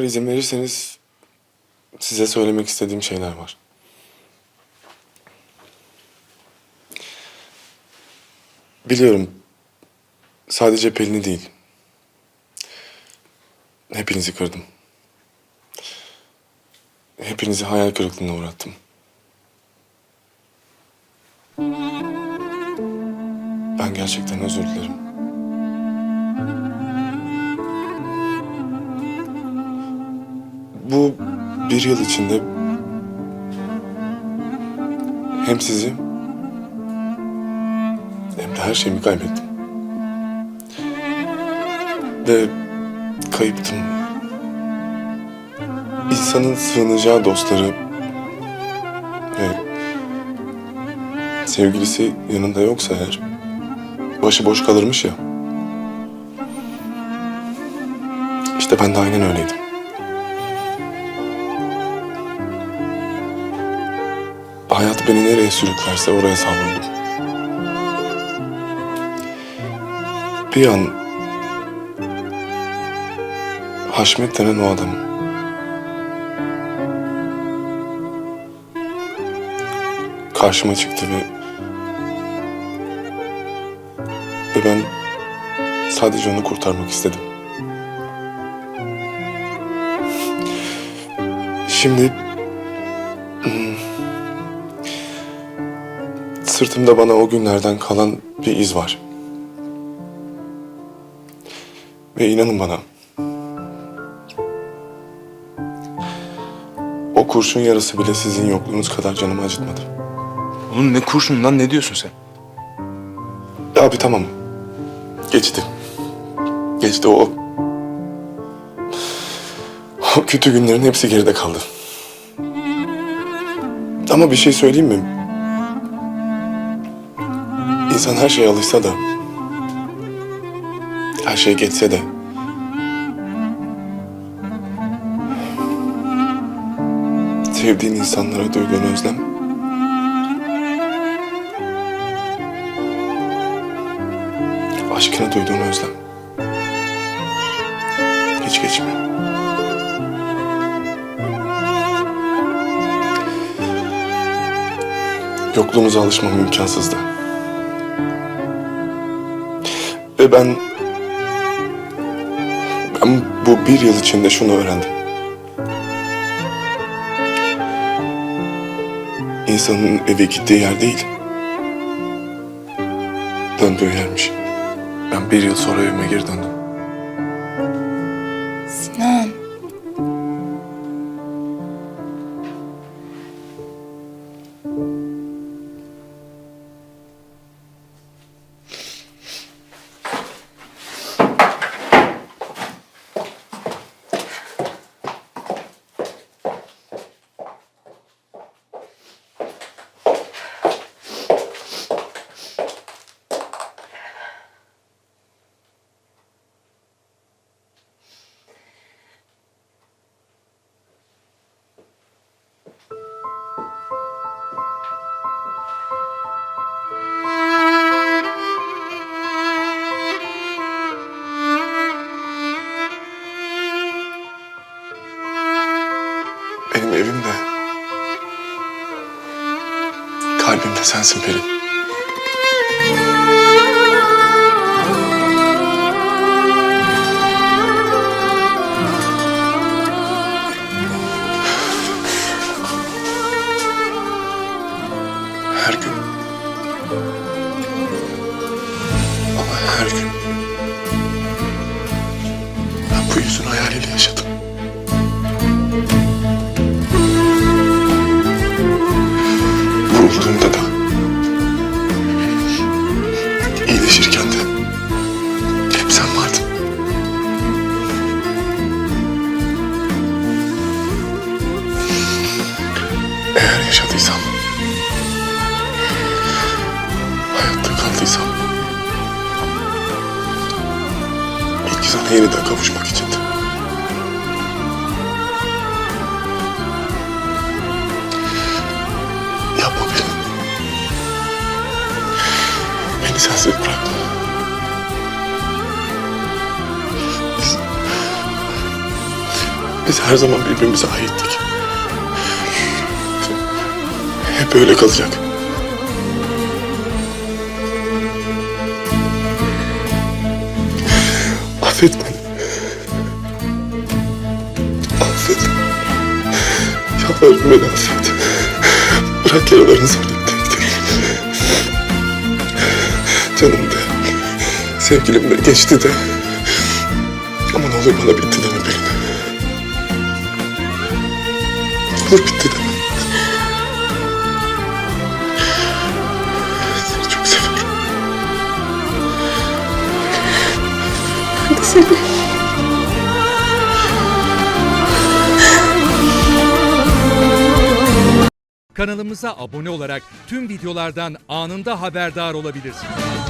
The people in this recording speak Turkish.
Eğer izin verirseniz size söylemek istediğim şeyler var. Biliyorum sadece Pelin'i değil. Hepinizi kırdım. Hepinizi hayal kırıklığına uğrattım. Ben gerçekten özür dilerim. Bir yıl içinde hem sizi hem de her şeyimi kaybettim. Ve kayıptım. İnsanın sığınacağı dostları ve sevgilisi yanında yoksa eğer başıboş kalırmış ya. İşte ben de aynen öyleydim. Hayat beni nereye sürüklerse oraya savruldum. Bir an Haşmet denen o adam. Karşıma çıktı ve ve ben sadece onu kurtarmak istedim. Şimdi sırtımda bana o günlerden kalan bir iz var. Ve inanın bana. O kurşun yarısı bile sizin yokluğunuz kadar canımı acıtmadı. Oğlum ne kurşun lan ne diyorsun sen? Abi tamam. Geçti. Geçti o. O kötü günlerin hepsi geride kaldı. Ama bir şey söyleyeyim mi? İnsan her şeye alışsa da... Her şey geçse de... Sevdiğin insanlara duyduğun özlem... Aşkına duyduğun özlem... Hiç geçmiyor. Yokluğunuza alışmam imkansızdı. Ve ben... Ben bu bir yıl içinde şunu öğrendim. İnsanın eve gittiği yer değil. Döndüğü yermiş. Ben bir yıl sonra evime geri döndüm. Evimde... Kalbimde sensin Pelin. Her gün. Ama her gün. Ben bu yüzün hayaliyle yaşadım. Vurulduğumda da iyileşirken de hep sen vardın. Eğer yaşadıysam hayatta kaldıysam ilk sana yeniden kavuşmak içindi. Biz, her zaman birbirimize aittik. Hep öyle kalacak. Affet beni. Affet. Yalvarırım beni affet. Bırak yaralarını sarayım tek tek. Canım de. Sevgilim de geçti de. Ama ne olur bana bitti deme Olur bitti deme. Seni çok seviyorum. Ben de seni. Kanalımıza abone olarak tüm videolardan anında haberdar olabilirsiniz.